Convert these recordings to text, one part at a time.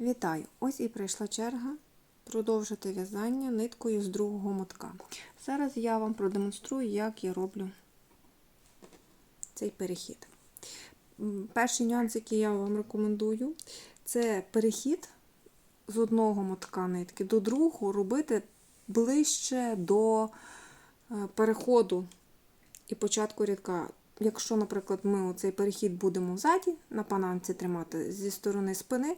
Вітаю! Ось і прийшла черга продовжити в'язання ниткою з другого мотка. Зараз я вам продемонструю, як я роблю цей перехід. Перший нюанс, який я вам рекомендую, це перехід з одного мотка нитки до другого робити ближче до е, переходу і початку рядка. Якщо, наприклад, ми цей перехід будемо ззаді, на панамці тримати зі сторони спини,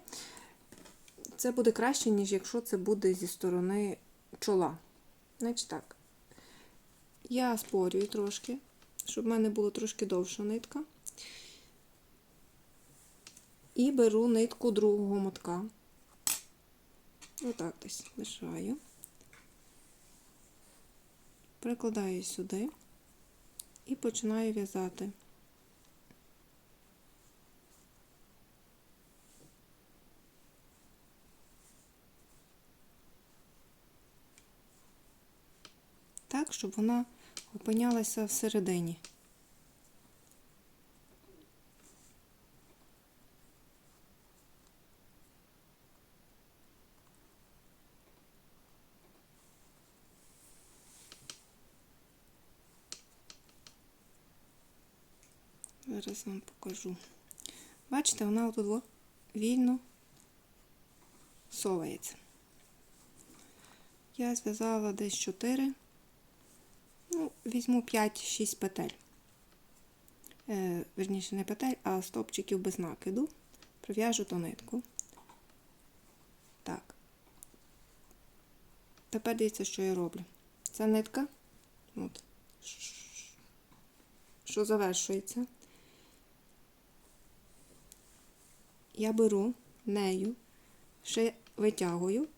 це буде краще, ніж якщо це буде зі сторони чола. Значить так. Я спорюю трошки, щоб в мене було трошки довша нитка. І беру нитку другого мотка. Отак десь лишаю. Прикладаю сюди і починаю в'язати. Так, щоб вона опинялася всередині. Зараз вам покажу. Бачите, вона отут вільно совається. Я зв'язала десь 4, ну, візьму 5-6 петель. Е, верніше, не петель, а стопчиків без накиду. Прив'яжу ту нитку. Так. Тепер дивіться, що я роблю. Ця нитка, от, що завершується. Я беру нею, ще витягую.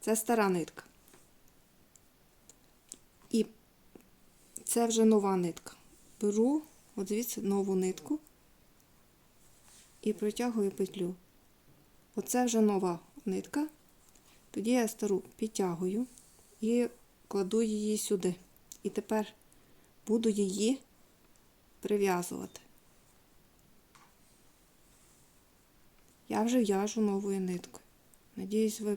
Це стара нитка. І це вже нова нитка. Беру, от звідси нову нитку і протягую петлю. Оце вже нова нитка. Тоді я стару підтягую і кладу її сюди. І тепер буду її прив'язувати. Я вже в'яжу новою ниткою. Надіюсь, ви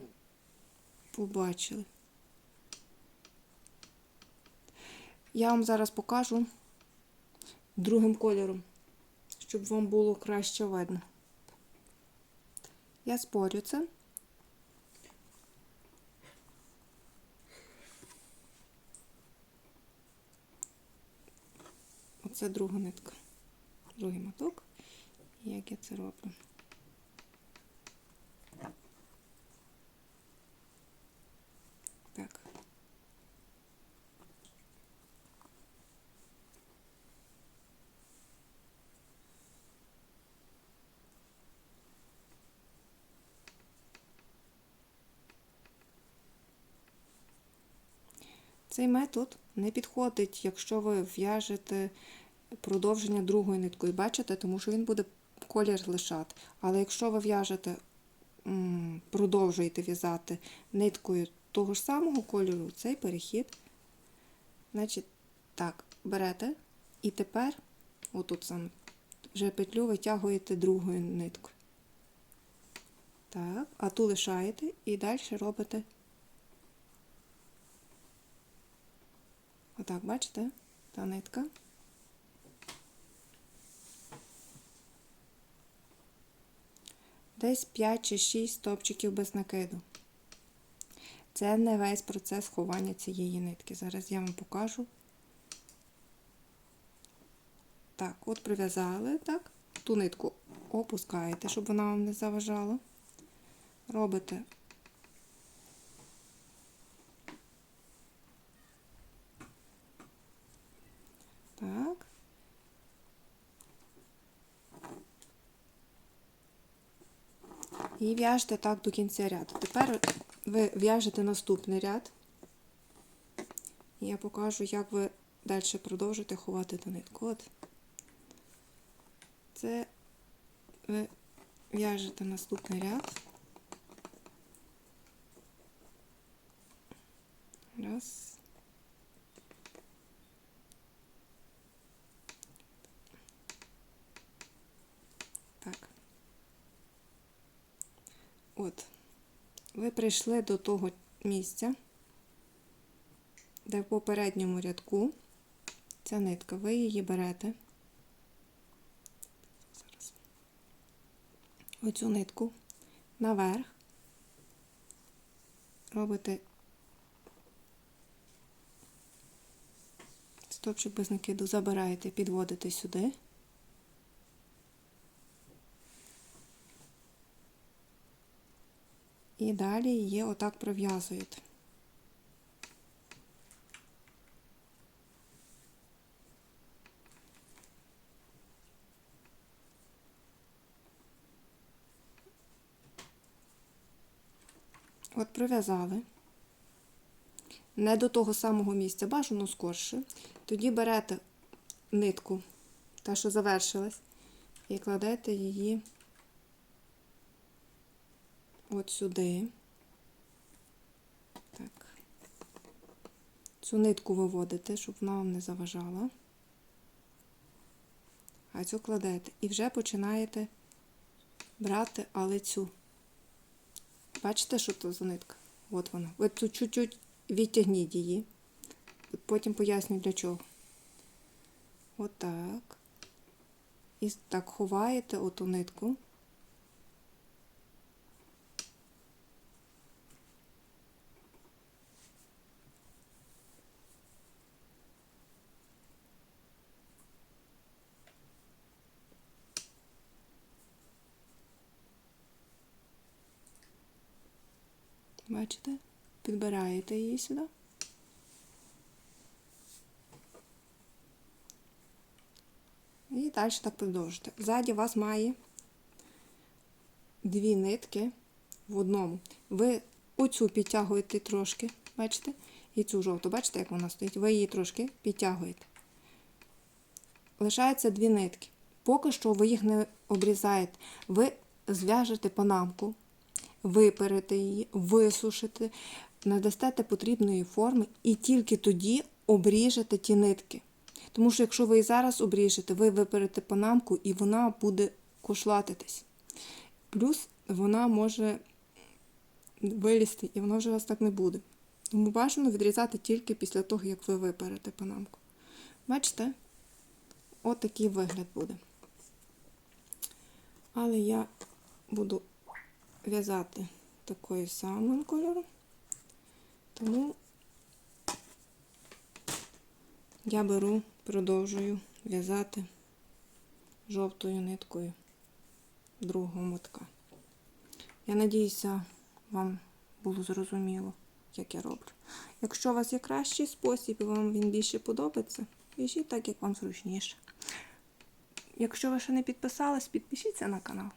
побачили. Я вам зараз покажу другим кольором, щоб вам було краще видно. Я спорю це. Оце друга нитка, другий моток. Як я це роблю? Так. Цей метод не підходить, якщо ви в'яжете продовження другою ниткою. Бачите, тому що він буде колір лишати. Але якщо ви в'яжете, продовжуєте в'язати ниткою того ж самого кольору, цей перехід, значить, так, берете і тепер, отут саме, вже петлю витягуєте другою ниткою. Так, а ту лишаєте і далі робите. Отак, бачите? Та нитка. Десь 5 чи 6 стопчиків без накиду. Це не весь процес ховання цієї нитки. Зараз я вам покажу. Так, от прив'язали, так, ту нитку опускаєте, щоб вона вам не заважала. Робите Так. І в'яжете так до кінця ряду. Тепер ви в'яжете наступний ряд. І я покажу, як ви далі продовжите ховати ту нитку. От. Це ви в'яжете наступний ряд. Раз. Так. От, ви прийшли до того місця, де в попередньому рядку ця нитка, ви її берете. Оцю нитку наверх, робите стопчик без накиду, забираєте, підводите сюди. І далі її отак пров'язуєте. От пров'язали. Не до того самого місця, бажано скорше. Тоді берете нитку, та, що завершилась, і кладете її от сюди. Так. Цю нитку виводите, щоб вона вам не заважала. А цю кладете. І вже починаєте брати, але цю. Бачите, що то за нитка? От вона. Ви тут чуть-чуть відтягніть її. Потім поясню для чого. Отак. І так ховаєте оту нитку. Бачите? Підбираєте її сюди. І далі так продовжуєте. Ззаді у вас має дві нитки в одному. Ви оцю підтягуєте трошки, бачите? І цю жовту, бачите, як вона стоїть? Ви її трошки підтягуєте. Лишається дві нитки. Поки що ви їх не обрізаєте. Ви зв'яжете панамку, виперете її, висушите, надасте потрібної форми і тільки тоді обріжете ті нитки. Тому що якщо ви і зараз обріжете, ви виперете панамку і вона буде кошлатитись. Плюс вона може вилізти, і вона вже у вас так не буде. Тому бажано відрізати тільки після того, як ви виперете панамку. Бачите? От вигляд буде. Але я буду в'язати такою самим кольором, тому я беру, продовжую в'язати жовтою ниткою другого мотка. Я надіюся, вам було зрозуміло, як я роблю. Якщо у вас є кращий спосіб і вам він більше подобається, в'яжіть так, як вам зручніше. Якщо ви ще не підписались, підпишіться на канал.